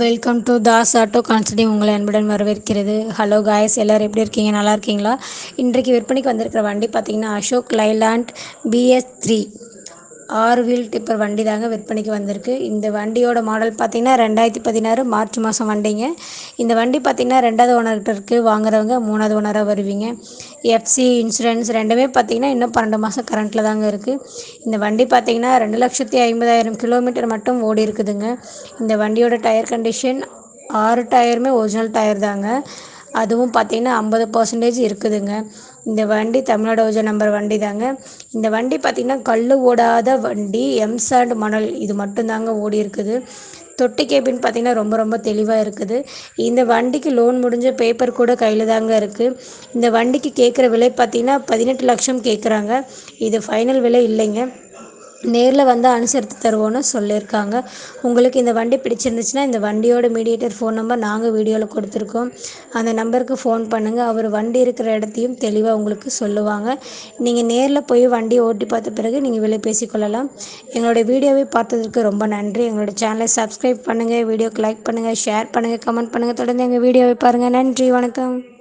Welcome to Das auto consulting உங்களை அன்புடன் வரவேற்கிறது. ஹலோ காய்ஸ் எல்லோரும் எப்படி இருக்கீங்க? நல்லா இருக்கீங்களா? இன்றைக்கு விற்பனைக்கு வந்திருக்கிற வண்டி பார்த்தீங்கன்னா அசோக் லைலாண்ட் பிஎஸ் த்ரீ ஆறு வீல் டிப்பர் வண்டி தாங்க விற்பனைக்கு வந்திருக்கு. இந்த வண்டியோட மாடல் பார்த்தீங்கன்னா ரெண்டாயிரத்தி பதினாறு மார்ச் மாதம் வண்டிங்க. இந்த வண்டி பார்த்தீங்கன்னா ரெண்டாவது ஓனர்கிட்ட இருக்குது வாங்குறவங்க மூணாவது ஓனராக வருவீங்க. எஃப்சி இன்சூரன்ஸ் ரெண்டுமே பார்த்தீங்கன்னா இன்னும் பன்னெண்டு மாதம் கரண்ட்டில் தாங்க இருக்குது இந்த வண்டி பார்த்தீங்கன்னா ரெண்டு லட்சத்தி ஐம்பதாயிரம் கிலோமீட்டர் மட்டும் ஓடி இருக்குதுங்க. இந்த வண்டியோட டயர் கண்டிஷன் ஆறு டயருமே ஒரிஜினல் டயர் தாங்க. அதுவும் பார்த்தீங்கன்னா ஐம்பது பர்சன்டேஜ் இருக்குதுங்க. இந்த வண்டி தமிழ்நாடு ஒரிஜினல் நம்பர் வண்டி தாங்க இந்த வண்டி பார்த்திங்கன்னா கல் ஓடாத வண்டி எம்சாண்ட் மணல் இது மட்டும்தாங்க ஓடி இருக்குது. தொட்டி கேபின் பார்த்திங்கன்னா ரொம்ப ரொம்ப தெளிவாக இருக்குது. இந்த வண்டிக்கு லோன் முடிஞ்ச பேப்பர் கூட கையில் தாங்க இருக்குது இந்த வண்டிக்கு கேட்குற விலை பார்த்திங்கன்னா பதினெட்டு லட்சம் கேட்குறாங்க இது ஃபைனல் விலை இல்லைங்க. நேரில் வந்து அனுசரித்து தருவோன்னு சொல்லியிருக்காங்க. உங்களுக்கு இந்த வண்டி பிடிச்சிருந்துச்சுன்னா இந்த வண்டியோட மீடியேட்டர் ஃபோன் நம்பர் நாங்கள் வீடியோவில் கொடுத்துருக்கோம். அந்த நம்பருக்கு ஃபோன் பண்ணுங்கள் அவர் வண்டி இருக்கிற இடத்தையும் தெளிவாக உங்களுக்கு சொல்லுவாங்க. நீங்கள் நேரில் போய் வண்டி ஓட்டி பார்த்த பிறகு நீங்கள் விலை பேசிக்கொள்ளலாம். எங்களுடைய வீடியோவை பார்த்ததற்கு ரொம்ப நன்றி. எங்களோட சேனலை சப்ஸ்கிரைப் பண்ணுங்கள் வீடியோக்கு லைக் பண்ணுங்கள் ஷேர் பண்ணுங்கள் கமெண்ட் பண்ணுங்கள் தொடர்ந்து எங்கள் வீடியோவை பாருங்கள் நன்றி. வணக்கம்.